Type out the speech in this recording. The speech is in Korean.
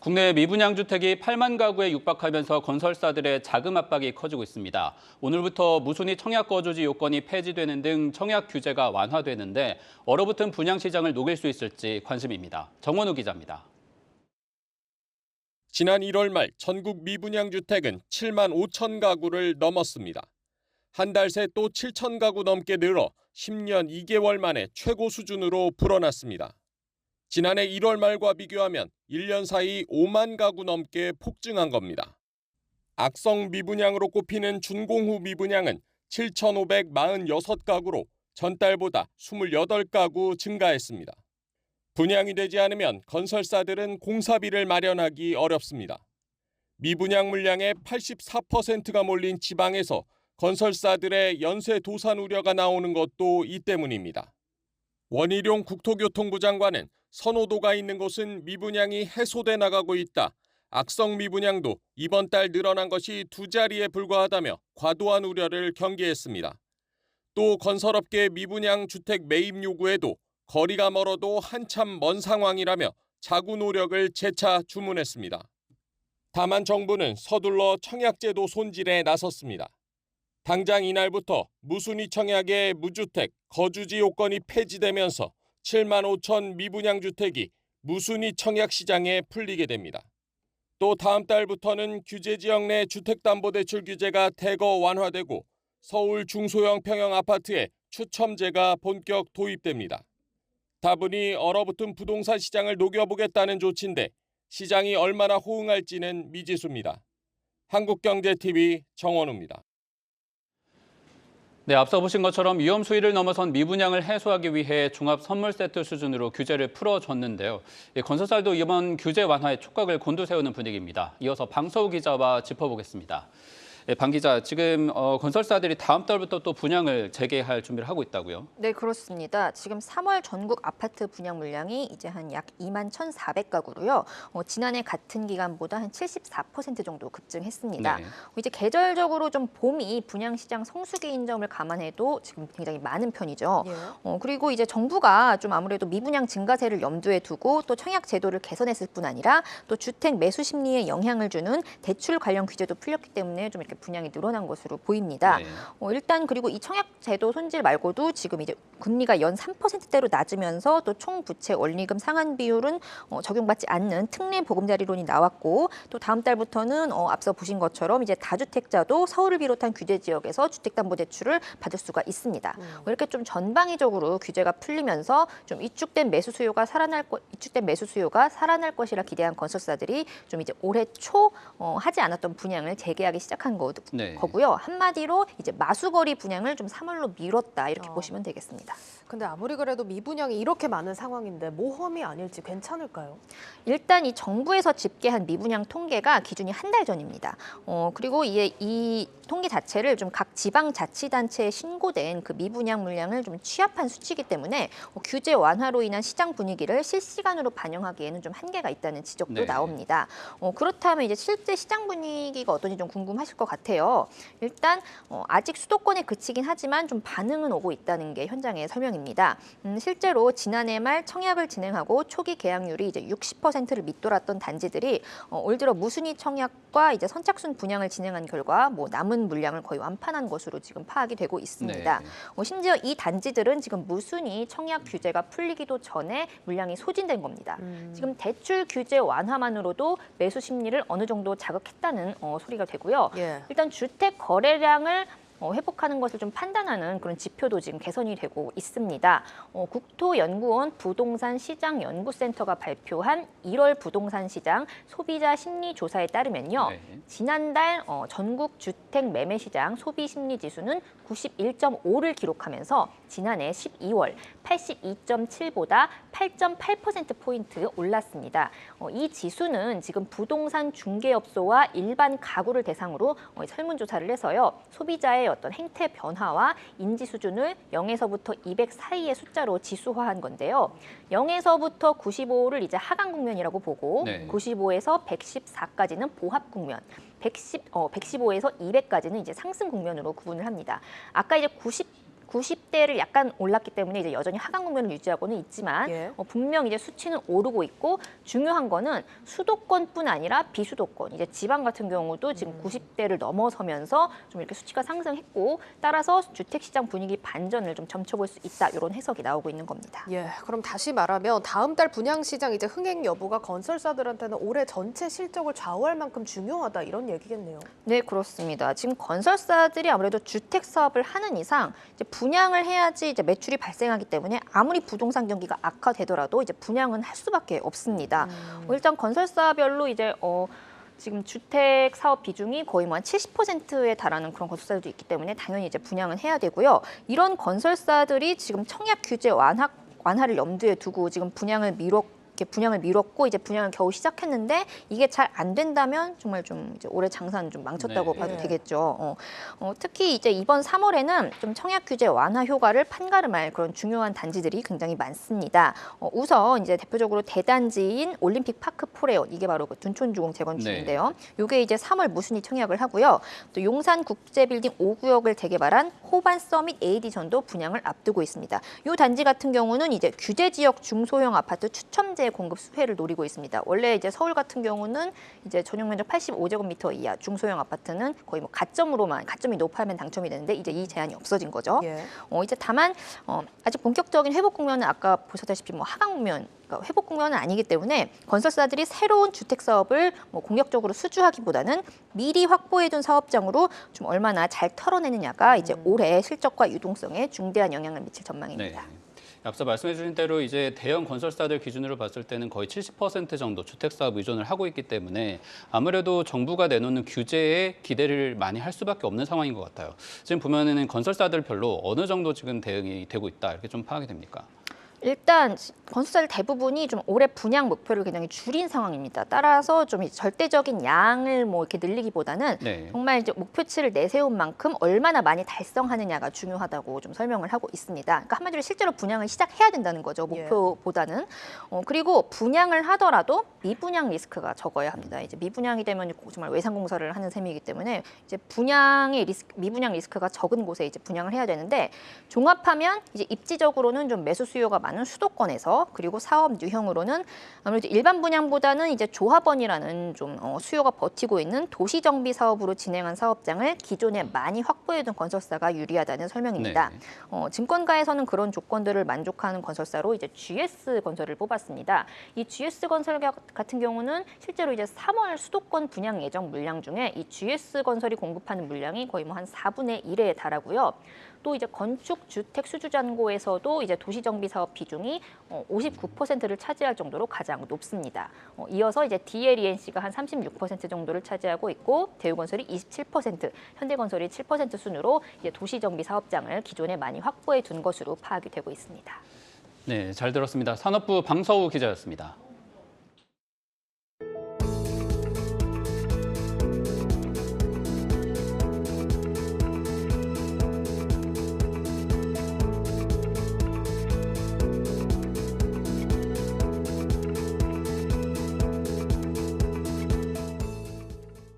국내 미분양 주택이 8만 가구에 육박하면서 건설사들의 자금 압박이 커지고 있습니다. 오늘부터 무순위 청약 거주지 요건이 폐지되는 등 청약 규제가 완화되는데 얼어붙은 분양 시장을 녹일 수 있을지 관심입니다. 정원우 기자입니다. 지난 1월 말 전국 미분양 주택은 7만 5천 가구를 넘었습니다. 한 달 새 또 7천 가구 넘게 늘어 10년 2개월 만에 최고 수준으로 불어났습니다. 지난해 1월 말과 비교하면 1년 사이 5만 가구 넘게 폭증한 겁니다. 악성 미분양으로 꼽히는 준공후 미분양은 7,546가구로 전달보다 28가구 증가했습니다. 분양이 되지 않으면 건설사들은 공사비를 마련하기 어렵습니다. 미분양 물량의 84%가 몰린 지방에서 건설사들의 연쇄 도산 우려가 나오는 것도 이 때문입니다. 원희룡 국토교통부 장관은 선호도가 있는 곳은 미분양이 해소돼 나가고 있다. 악성 미분양도 이번 달 늘어난 것이 두 자리에 불과하다며 과도한 우려를 경계했습니다. 또 건설업계 미분양 주택 매입 요구에도 거리가 멀어도 한참 먼 상황이라며 자구 노력을 재차 주문했습니다. 다만 정부는 서둘러 청약제도 손질에 나섰습니다. 당장 이날부터 무순위 청약의 무주택, 거주지 요건이 폐지되면서 7만 5천 미분양 주택이 무순위 청약 시장에 풀리게 됩니다. 또 다음 달부터는 규제 지역 내 주택담보대출 규제가 대거 완화되고 서울 중소형 평형 아파트에 추첨제가 본격 도입됩니다. 다분히 얼어붙은 부동산 시장을 녹여보겠다는 조치인데 시장이 얼마나 호응할지는 미지수입니다. 한국경제TV 정원우입니다. 네, 앞서 보신 것처럼 위험 수위를 넘어선 미분양을 해소하기 위해 종합 선물 세트 수준으로 규제를 풀어줬는데요. 예, 건설사도 이번 규제 완화에 촉각을 곤두세우는 분위기입니다. 이어서 방서우 기자와 짚어보겠습니다. 예, 방 기자, 지금 어, 건설사들이 다음 달부터 또 분양을 재개할 준비를 하고 있다고요? 네, 그렇습니다. 지금 3월 전국 아파트 분양 물량이 이제 한 약 2만 1,400가구로요. 어, 지난해 같은 기간보다 한 74% 정도 급증했습니다. 네. 어, 이제 계절적으로 좀 봄이 분양 시장 성수기인 점을 감안해도 지금 굉장히 많은 편이죠. 예. 어, 그리고 이제 정부가 좀 아무래도 미분양 증가세를 염두에 두고 또 청약 제도를 개선했을 뿐 아니라 또 주택 매수 심리에 영향을 주는 대출 관련 규제도 풀렸기 때문에 좀 이렇게 분양이 늘어난 것으로 보입니다. 네. 어, 일단 그리고 이 청약 제도 손질 말고도 지금 이제 금리가 연 3%대로 낮으면서 또 총 부채 원리금 상환 비율은 어, 적용받지 않는 특례 보금자리론이 나왔고 또 다음 달부터는 어, 앞서 보신 것처럼 이제 다주택자도 서울을 비롯한 규제 지역에서 주택담보대출을 받을 수가 있습니다. 어, 이렇게 좀 전방위적으로 규제가 풀리면서 좀 위축된 매수 수요가 살아날 거, 위축된 매수 수요가 살아날 것이라 기대한 건설사들이 좀 이제 올해 초 어, 하지 않았던 분양을 재개하기 시작한 거, 네. 거고요. 한마디로 이제 마수거리 분양을 좀 3월로 미뤘다 이렇게 어. 보시면 되겠습니다. 근데 아무리 그래도 미분양이 이렇게 많은 상황인데 모험이 아닐지 괜찮을까요? 일단 이 정부에서 집계한 미분양 통계가 기준이 한 달 전입니다. 어, 그리고 이에 이 통계 자체를 좀 각 지방 자치단체에 신고된 그 미분양 물량을 좀 취합한 수치이기 때문에 어, 규제 완화로 인한 시장 분위기를 실시간으로 반영하기에는 좀 한계가 있다는 지적도 네. 나옵니다. 어, 그렇다면 이제 실제 시장 분위기가 어떤지 좀 궁금하실 것 같아요. 일단 어, 아직 수도권에 그치긴 하지만 좀 반응은 오고 있다는 게 현장의 설명입니다. 음, 실제로 지난해 말 청약을 진행하고 초기 계약률이 이제 60%를 밑돌았던 단지들이 어, 올 들어 무순위 청약과 이제 선착순 분양을 진행한 결과 뭐 남은 물량을 거의 완판한 것으로 지금 파악이 되고 있습니다. 네. 어, 심지어 이 단지들은 지금 무순위 청약 규제가 풀리기도 전에 물량이 소진된 겁니다. 음. 지금 대출 규제 완화만으로도 매수 심리를 어느 정도 자극했다는 어, 소리가 되고요. 예. 일단 주택 거래량을 어, 회복하는 것을 좀 판단하는 그런 지표도 지금 개선이 되고 있습니다. 어, 국토연구원 부동산 시장 연구센터가 발표한 1월 부동산 시장 소비자 심리 조사에 따르면요. 네. 지난달 어, 전국 주택 매매 시장 소비 심리 지수는 91.5를 기록하면서 지난해 12월 82.7보다 8.8% 포인트 올랐습니다. 어, 이 지수는 지금 부동산 중개업소와 일반 가구를 대상으로 어, 설문조사를 해서요 소비자의 어떤 행태 변화와 인지 수준을 0에서부터 200 사이의 숫자로 지수화한 건데요. 0에서부터 95를 이제 하강 국면이라고 보고 네. 95에서 114까지는 보합 국면. 110, 어, 115에서 200까지는 이제 상승 국면으로 구분을 합니다. 아까 이제 90 90대를 약간 올랐기 때문에 이제 여전히 하강 국면을 유지하고는 있지만 예. 어, 분명 이제 수치는 오르고 있고 중요한 거는 수도권뿐 아니라 비수도권 이제 지방 같은 경우도 지금 90대를 넘어서면서 좀 이렇게 수치가 상승했고 따라서 주택 시장 분위기 반전을 좀 점쳐볼 수 있다 이런 해석이 나오고 있는 겁니다. 예, 그럼 다시 말하면 다음 달 분양 시장 이제 흥행 여부가 건설사들한테는 올해 전체 실적을 좌우할 만큼 중요하다 이런 얘기겠네요. 네, 그렇습니다. 지금 건설사들이 아무래도 주택 사업을 하는 이상 이제 분양을 해야지 이제 매출이 발생하기 때문에 아무리 부동산 경기가 악화되더라도 이제 분양은 할 수밖에 없습니다. 어, 일단 건설사별로 이제 어 지금 주택 사업 비중이 거의 뭐 한 70%에 달하는 그런 건설사들도 있기 때문에 당연히 이제 분양은 해야 되고요. 이런 건설사들이 지금 청약 규제 완화 완화를 염두에 두고 지금 분양을 미뤘 이렇게 분양을 미뤘고 이제 분양을 겨우 시작했는데 이게 잘 안 된다면 정말 좀 이제 올해 장사는 좀 망쳤다고 네. 봐도 네. 되겠죠. 어, 어, 특히 이제 이번 3월에는 좀 청약 규제 완화 효과를 판가름할 그런 중요한 단지들이 굉장히 많습니다. 어, 우선 이제 대표적으로 대단지인 올림픽 파크 포레온 이게 바로 그 둔촌주공 재건축인데요. 요게 이제 3월 무순위 청약을 하고요. 또 용산 국제빌딩 5구역을 재개발한 호반 서밋 AD전도 분양을 앞두고 있습니다. 요 단지 같은 경우는 이제 규제 지역 중소형 아파트 추첨제 공급 수혜를 노리고 있습니다. 원래 이제 서울 같은 경우는 이제 전용 면적 85제곱미터 이하 중소형 아파트는 거의 뭐 가점으로만 가점이 높아야만 당첨이 되는데 이제 이 제한이 없어진 거죠. 예. 어, 이제 다만 어, 아직 본격적인 회복 국면은 아까 보셨다시피 뭐 하강 국면 그러니까 회복 국면은 아니기 때문에 건설사들이 새로운 주택 사업을 뭐 공격적으로 수주하기보다는 미리 확보해둔 사업장으로 좀 얼마나 잘 털어내느냐가 이제 올해 실적과 유동성에 중대한 영향을 미칠 네. 전망입니다. 앞서 말씀해 주신 대로 이제 대형 건설사들 기준으로 봤을 때는 거의 70% 정도 주택 사업 의존을 하고 있기 때문에 아무래도 정부가 내놓는 규제에 기대를 많이 할 수밖에 없는 상황인 것 같아요. 지금 보면은 건설사들 별로 어느 정도 지금 대응이 되고 있다 이렇게 좀 파악이 됩니까? 일단 건설사들 대부분이 좀 올해 분양 목표를 굉장히 줄인 상황입니다. 따라서 좀이 절대적인 양을 뭐 이렇게 늘리기보다는 네. 정말 이제 목표치를 내세운 만큼 얼마나 많이 달성하느냐가 중요하다고 좀 설명을 하고 있습니다. 그러니까 한마디로 실제로 분양을 시작해야 된다는 거죠. 예. 목표보다는. 어, 그리고 분양을 하더라도 미분양 리스크가 적어야 합니다. 이제 미분양이 되면 정말 외상 공사를 하는 셈이기 때문에 이제 분양의 리스크, 미분양 리스크가 적은 곳에 이제 분양을 해야 되는데 종합하면 이제 입지적으로는 좀 매수 수요가 많은 수도권에서 그리고 사업 유형으로는 아무래도 일반 분양보다는 이제 조합원이라는 좀 어, 수요가 버티고 있는 도시 정비 사업으로 진행한 사업장을 기존에 많이 확보해둔 건설사가 유리하다는 설명입니다. 네. 어, 증권가에서는 그런 조건들을 만족하는 건설사로 이제 GS 건설을 뽑았습니다. 이 GS 건설 가- 같은 경우는 실제로 이제 3월 수도권 분양 예정 물량 중에 이 GS 건설이 공급하는 물량이 거의 뭐 한 4분의 1에 달하고요. 또 이제 건축 주택 수주 잔고에서도 이제 도시 정비 사업 비중이 어, 59%를 차지할 정도로 가장 높습니다. 어, 이어서 이제 DLENC가 한 36% 정도를 차지하고 있고 대우건설이 27%, 현대건설이 7% 순으로 이제 도시 정비 사업장을 기존에 많이 확보해 둔 것으로 파악이 되고 있습니다. 네, 잘 들었습니다. 산업부 방서우 기자였습니다.